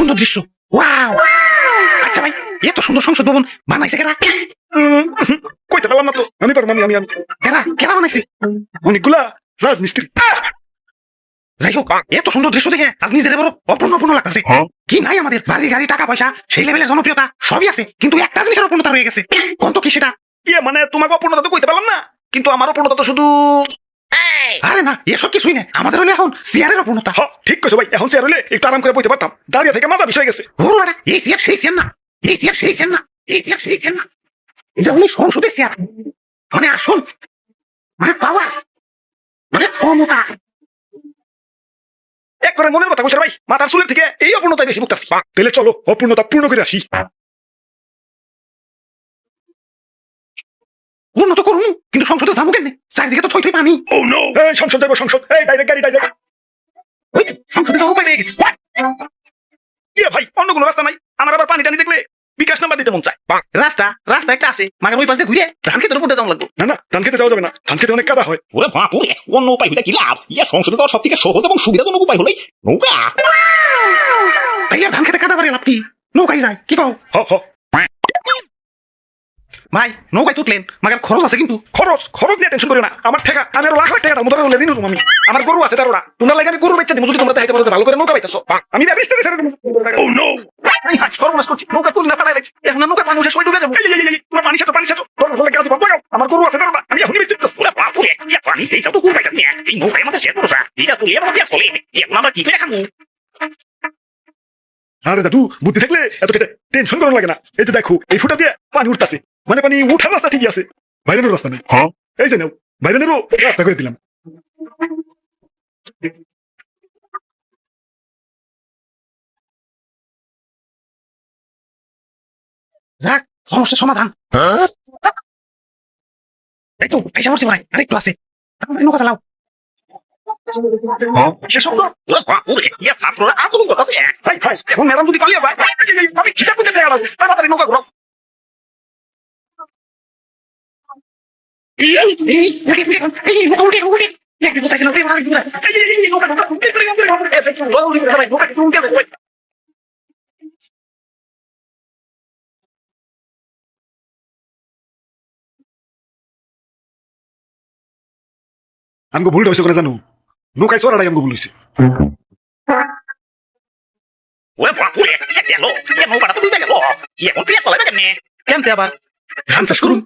সুন্দর দৃশ্য। ওয়াও! আচ্ছা ভাই এত সুন্দর সংসদ ভবন বানাইছে কেরা? কইতে পারলাম না তো। আমি পারব আমি আমি আমি। কেরা? কেরা বানাইছে? অনেকগুলা রাজমিস্ত্রি। যাই হোক এত সুন্দর দৃশ্য দেখে আজ নিজের বড় অপূর্ণ অপূর্ণ লাগতেছে। কি নাই আমাদের? বাড়ি গাড়ি টাকা পয়সা সেই লেভেলের জনপ্রিয়তা সবই আছে। কিন্তু একটা জিনিসের অপূর্ণতা রয়ে গেছে। কোন তো কি সেটা? ইয়ে মানে তোমাকে অপূর্ণতা তো কইতে পারলাম না। কিন্তু আমার অপূর্ণতা তো শুধু না এসব কিছুই না আমাদের হলে এখন চেয়ারের অপূর্ণতা। হ ঠিক কইছো ভাই। এখন চেয়ার হইলে একটু আরাম করে বইতে পারতাম। দাঁড়িয়ে থেকে মাথা বিষয় গেছে। ওর বেটা এই চেয়ার সেই চেয়ার না। এই চেয়ার সেই চেয়ার না। এই চেয়ার সেই চেয়ার না। এটা হলো সংসদের চেয়ার মানে আসল মানে পাওয়ার মানে ক্ষমতা। এক করে মনের কথা কইছো ভাই। মাথার চুলের থেকে এই অপূর্ণতাই বেশি মুক্তাছি তাহলে চলো অপূর্ণতা পূর্ণ করে আসি। কিন্তু সংসদে যাব কেন চারিদিকে তো থই থই পানি। এই সংসদ যাব সংসদ। এই ডাইরেক্ট গাড়ি ডাইরেক্ট ওই সংসদে যাওয়া উপায় পেয়ে গেছি। ভাই অন্য কোনো রাস্তা নাই। আমার আবার পানি টানি দেখলে বিকাশ নাম্বার দিতে মন চায়। রাস্তা রাস্তা একটা আছে মাগার ওই পাশ ঘুরে ধান খেতের উপর যাওয়া লাগবে। না না ধান খেতে যাওয়া যাবে না। ধান খেতে অনেক কাদা হয়। ওরে বাপুরে অন্য উপায় হইলে কি লাভ? ইয়া সংসদে যাওয়ার সব থেকে সহজ এবং সুবিধাজনক উপায় হলেই নৌকা। আর ধান খেতে কাদা পারে লাভ কি? নৌকাই যায় কি কও? হ হ। ভাই নৌকায় তুটলেন মাগার খরচ আছে কিন্তু। খরচ খরচ নিয়ে টেনশন করি না। আমার ঠেকা আমি আরও লাখ লাখ টাকা হলে নিন আমি। আমার গরু আছে তারোরা তোমরা লাগে আমি গরু বেচা দিই যদি তোমরা দেখাইতে পারো ভালো করে নৌকা পাইতেছো আমি ব্যাপারে ছেড়ে ছেড়ে ও নো সর্বনাশ করছি। নৌকা তুলি না পাঠাই লাগছে এখন আর নৌকা পানি উঠে সই ডুবে যাব। তোমার পানি সাথে পানি সাথে তোর ফলে কাজ বাবা আমার গরু আছে আমি এখনই বেচে দিতেছি ওরে বাপুরে ইয়া পানি এই সব তো কুড়াই যাচ্ছে এই নৌকায় আমাদের শেষ ভরসা এটা তুই এবার দিয়ে চলে। এখন আমরা কি করে খাব আরে দাদু বুদ্ধি থাকলে এত টেনশন করানো লাগে না। এই যে দেখো এই ফুটা দিয়ে পানি উঠতাছে। মানে পানি উঠার রাস্তা ঠিকই আছে। বাইরের রাস্তা নেই। হ্যাঁ। এই যে নাও বাইরেরও রাস্তা করে দিলাম। যাক সমস্যার সমাধান। এই তো পয়সা পড়ছে ভাই আরেকটু আছে। তারপরে নৌকা চালাও। এখন ম্যাডাম যদি পালিয়ে যায় আমি খিদে পুঁতে দেখা লাগবে তাড়াতাড়ি নৌকা ঘুরাও। আমাকে ভুলটা হয়েছে করে জানো চড়াটাই আমাকে ভুল হয়েছে ওরে বাপুরে ইয়া গেল ইয়া নৌকাটা তো ডুবে গেল এখন প্রিয়া চালাবে কেমনে কেমতে আবার ধান চাষ করুন